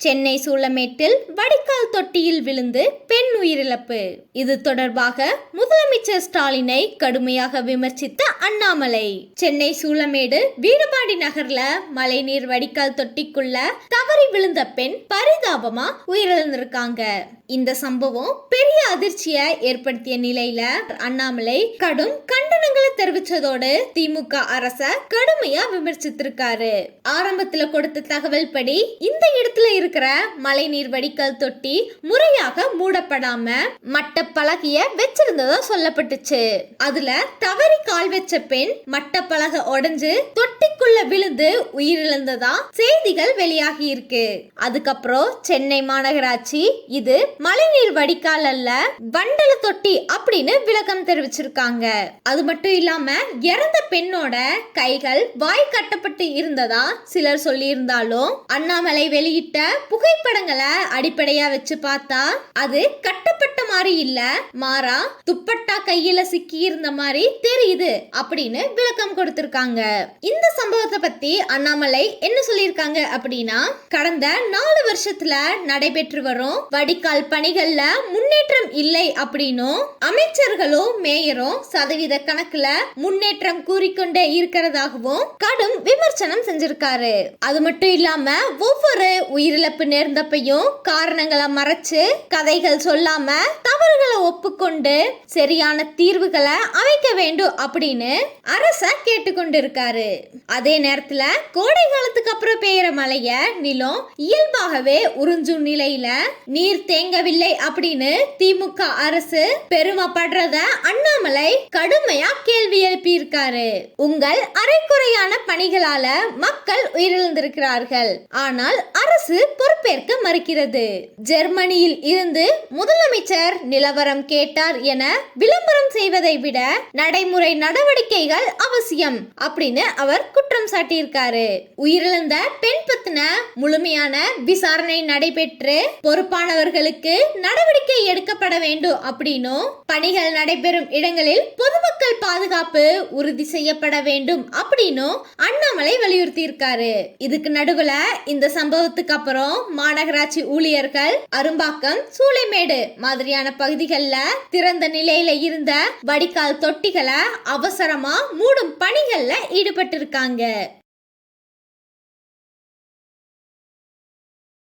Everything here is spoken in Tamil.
சென்னை சூளமேட்டில் வடிகால் தொட்டியில் விழுந்து பெண் உயிரிழப்பு. இது தொடர்பாக முதலமைச்சர் ஸ்டாலினை கடுமையாக விமர்சித்த அண்ணாமலை. சென்னை சூளமேடு வீடுபாடி நகர்ல மழைநீர் வடிகால் தொட்டிக்குள்ள தவறி விழுந்த பெண் பரிதாபமா உயிரிழந்திருக்காங்க. இந்த சம்பவம் பெரிய அதிர்ச்சியை ஏற்படுத்திய நிலையில அண்ணாமலை கடும் கண்டனங்களை தெரிவிச்சதோடு திமுக அரச கடுமையா விமர்சித்திருக்காரு. ஆரம்பத்துல கொடுத்த தகவல் படி இந்த இடத்துல இருக்கிற மழைநீர் வடிகால் தொட்டி முறையாக மூடப்படாம மட்ட பலகைய வச்சிருந்ததா சொல்லப்பட்டுச்சு. அதுல தவறி கால் வச்ச பெண் மட்ட பலகை தொட்டி குழிக்குள்ள விழுந்து உயிரிழந்ததா? செய்திகள் வெளியாகி இருக்கு அதுக்கப்புறம் சென்னை மாநகராட்சி இது மழைநீர் வடிகால் அல்ல வண்டல தொட்டி அப்படின்னு விளக்கம் தெரிவிச்சிருக்காங்க. அது மட்டும் இல்லாம இறந்த பெண்ணோட கைகள் வாய் கட்டப்பட்டு இருந்ததா சிலர் சொல்லியிருந்தாலும் அண்ணாமலை வெளியிட்ட புகைப்படங்களை அடிப்படையா வச்சு பார்த்தா அது கட்ட மாதிரி இல்ல. மாறா துப்பட்டா கையில சிக்கி இருந்த மாதிரி தெரியுது அப்படின்னு விளக்கம் கொடுத்திருக்காங்க. இந்த சம்பவத்தை பத்தி அண்ணாமலை என்ன சொல்லியிருக்காங்க அப்படின்னா கடந்த நாலு வருஷத்துல நடைபெற்று வரும் வடிகால் பணிகள்ல முன்னேற்றம் இல்லை அப்படின்னும் அமைச்சர்களும் மேயரும் சதவீத கணக்குல முன்னேற்றம் கூறிக்கொண்டே இருக்கிறதாகவும் கடும் விமர்சனம் செஞ்சிருக்காரு. அது மட்டும் இல்லாம ஒவ்வொரு உயிரிழப்பு நேர்ந்தப்பையும் காரணங்களை மறைச்சு கதைகள் சொல்லாம தவறுகளை ஒப்புக்கொண்டு சரியான தீர்வுகளை அமைக்க வேண்டும் அப்படின்னு அரச கேட்டுக்கொண்டிருக்காரு. அதே நேரத்துல கோடை காலத்துக்கு அப்புறம் பெய்யற மலைய நிலம் இயல்பாகவே உறிஞ்சும் நிலையில நீர் தேங்கவில்லை அப்படின்னு திமுக அரசு பெருமைப்படுறத அண்ணாமலை கடுமையா கேள்வி எழுப்பியிருக்காரு. உங்கள் அரைக்குறையான பணிகளால மக்கள் உயிரிழந்திருக்கிறார்கள். ஆனால் அரசு பொறுப்பேற்க மறுக்கிறது. ஜெர்மனியில் இருந்து முதலமைச்சர் நிலவரம் கேட்டார் என விளம்பரம் செய்வதை விட நடைமுறை நடவடிக்கைகள் அவசியம் அப்படின்னு அவர் குற்றம் சாட்டியிருக்காரு. உயிரிழந்த பெண் பத்தின முழுமையான விசாரணை நடைபெற்று பொறுப்பானவர்களுக்கு நடவடிக்கை எடுக்கப்பட வேண்டும் அப்படின்னும் பணிகள் நடைபெறும் இடங்களில் பொதுமக்கள் பாதுகாப்பு உறுதி செய்யப்பட வேண்டும் அப்படின்னும் அண்ணாமலை வலியுறுத்தி இருக்காரு இதுக்கு நடுவுல இந்த சம்பவத்துக்கு அப்புறம் மாநகராட்சி ஊழியர்கள் அரும்பாக்கம் சூளைமேடு மாதிரியான பகுதிகளில் திறந்த நிலையில இருந்த வடிகால் தொட்டிகளை அவசரமா மூடும் பணிகள்ல ஈடுபட்டிருக்காங்க.